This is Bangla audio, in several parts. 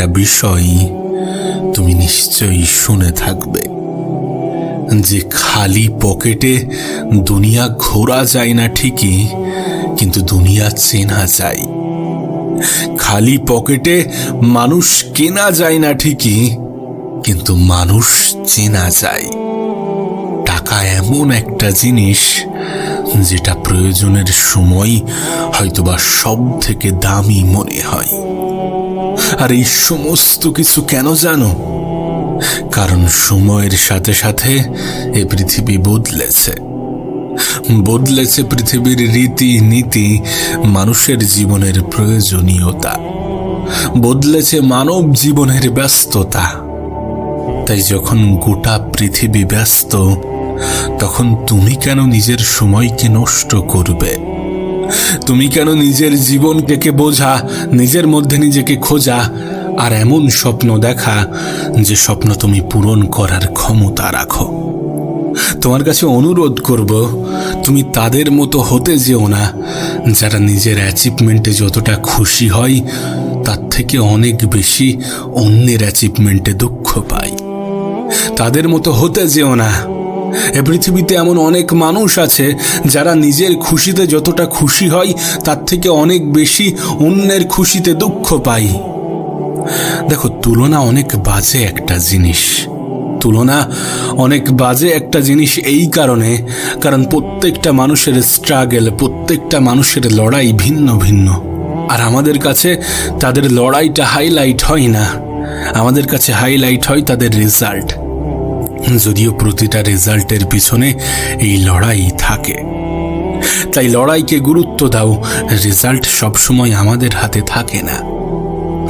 একটা বিষয় তুমি নিশ্চয়ই শুনে থাকবে। যে খালি পকেটে দুনিয়া ঘোরা যায় না ঠিকই, কিন্তু দুনিয়া চেনা যায়। খালি পকেটে মানুষ কেনা যায় না ঠিকই, কিন্তু মানুষ চেনা যায়। টাকা এমন একটা জিনিস যেটা প্রয়োজনের সময় হয়তোবা সব থেকে দামি মনে হয়। আর এই সমস্ত কিছু কেন জানো? কারণ সময়ের সাথে সাথে এ পৃথিবী বদলেছে। বদলেছে পৃথিবীর রীতি নীতি মানুষের জীবনের প্রয়োজনীয়তা। বদলেছে মানব জীবনের ব্যস্ততা। তাই যখন গোটা পৃথিবী ব্যস্ত, তখন তুমি কেন নিজের সময়কে নষ্ট করবে? তুমি কেন নিজের জীবনকে বোঝা, নিজের মধ্যে নিজেকে খোঁজা, আর এমন স্বপ্ন দেখা যে স্বপ্ন তুমি পূরণ করার ক্ষমতা রাখো। তোমার কাছে অনুরোধ করব, তুমি তাদের মতো হতে যেও না, যারা নিজের অ্যাচিভমেন্টে যতটা খুশি হয়, তার থেকে অনেক বেশি অন্যের অ্যাচিভমেন্টে দুঃখ পায়। তাদের মতো হতে যেও না এ পৃথিবীতে এমন অনেক মানুষ আছে যারা নিজের খুশিতে যতটা খুশি হয়, তার থেকে অনেক বেশি অন্যের খুশিতে দুঃখ পাই দেখো, তুলনা অনেক বাজে একটা জিনিস। তুলনা অনেক বাজে একটা জিনিস এই কারণে, কারণ প্রত্যেকটা মানুষের স্ট্রাগল প্রত্যেকটা মানুষের লড়াই ভিন্ন ভিন্ন। আর আমাদের কাছে তাদের লড়াইটা হাইলাইট হয় না। আমাদের কাছে হাইলাইট হয় তাদের রেজাল্ট যদিও প্রতিটা রেজাল্টের পিছনে এই লড়াই থাকে। তাই লড়াইকে গুরুত্ব দাও, রেজাল্ট সবসময় আমাদের হাতে থাকে না।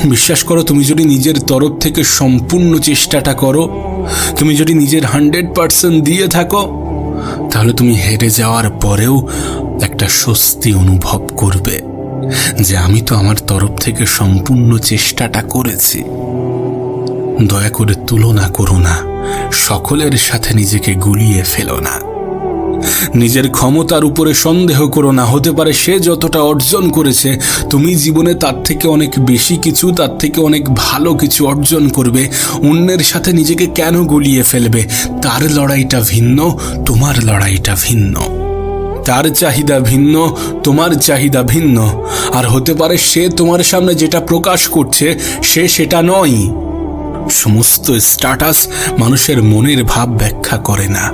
বিশ্বাস করো, তুমি যদি নিজের তরফ থেকে সম্পূর্ণ চেষ্টাটা করো, তুমি যদি নিজের হান্ড্রেড পার্সেন্ট দিয়ে থাকো, তাহলে তুমি হেরে যাওয়ার পরেও একটা স্বস্তি অনুভব করবে যে আমি তো আমার তরফ থেকে সম্পূর্ণ চেষ্টাটা করেছি। দয়া করে তুলনা করো না। সকলের সাথে নিজেকে গুলিয়ে ফেলো না। নিজের ক্ষমতার উপরে সন্দেহ করো না, হতে পারে সে যতটা অর্জন করেছে, তুমি জীবনে তার থেকে অনেক বেশি কিছু, তার থেকে অনেক ভালো কিছু অর্জন করবে, অন্যের সাথে নিজেকে কেন গুলিয়ে ফেলবে? তার লড়াইটা ভিন্ন, তোমার লড়াইটা ভিন্ন। তার চাহিদা ভিন্ন, তোমার চাহিদা ভিন্ন। আর হতে পারে সে তোমার সামনে যেটা প্রকাশ করছে, সে সেটা নয়। সমস্ত স্ট্যাটাস মানুষের মনের ভাব ব্যাখ্যা করে না।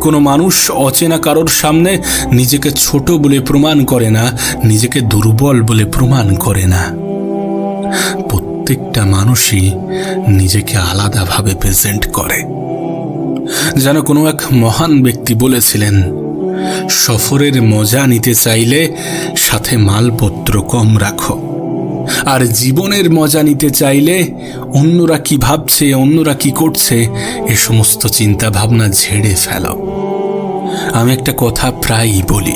কোনো মানুষ অচেনা কারোর সামনে নিজেকে ছোট বলে প্রমাণ করে না, নিজেকে দুর্বল বলে প্রমাণ করে না। প্রত্যেকটা মানুষই নিজেকে আলাদাভাবে প্রেজেন্ট করে। যেন কোনো এক মহান ব্যক্তি বলেছিলেন, সফরের মজা নিতে চাইলে সাথে মালপত্র কম রাখো। আর জীবনের মজা নিতে চাইলে অন্যরা কি ভাবছে, অন্যরা কি করছে, এ সমস্ত চিন্তা ভাবনা ঝেড়ে ফেলো আমি একটা কথা প্রায়ই বলি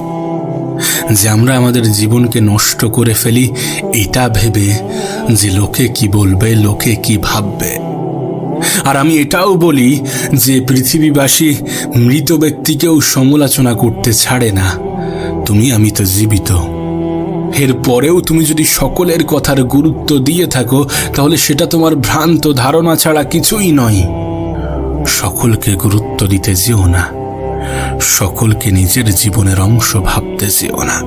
যে আমরা আমাদের জীবনকে নষ্ট করে ফেলি, এটা ভেবে যে লোকে কি বলবে, লোকে কি ভাববে। আর আমি এটাও বলি যে পৃথিবীবাসী মৃত ব্যক্তিকেও সমালোচনা করতে ছাড়ে না। তুমি, আমি তো জীবিত। এর পরেও তুমি যদি সকলের কথার গুরুত্ব দিয়ে থাকো, তাহলে সেটা তোমার ভ্রান্ত ধারণা ছাড়া কিছুই নয়। সকলকে গুরুত্ব দিতে যেও না। সকলকে নিজের জীবনের অংশ ভাবতে যেও না।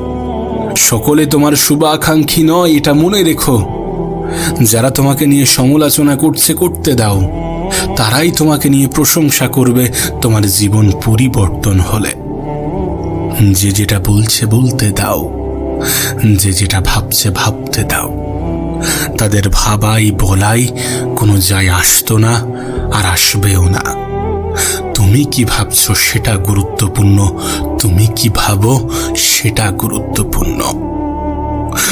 সকলে তোমার শুভাকাঙ্ক্ষী নয়, এটা মনে রেখো। যারা তোমাকে নিয়ে সমালোচনা করছে, করতে দাও। তারাই তোমাকে নিয়ে প্রশংসা করবে, তোমার জীবন পরিবর্তন হলে। যে যেটা বলছে, বলতে দাও। যে যেটা ভাবছে ভাবতে দাও। তাদের ভাবাই বলাই কোনো যায় আসতো না আর আসবেও না। তুমি কি ভাবছ সেটা গুরুত্বপূর্ণ? তুমি কি ভাবো সেটা গুরুত্বপূর্ণ?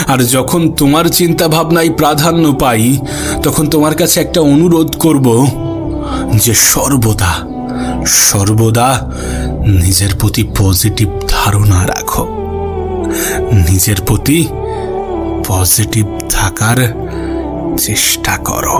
আর যখন তোমার চিন্তা ভাবনায় প্রাধান্য পাই, তখন তোমার কাছে একটা অনুরোধ করব যে সর্বদা সর্বদা নিজের প্রতি পজিটিভ ধারণা রাখো। নিজের প্রতি পজিটিভ থাকার চেষ্টা করো।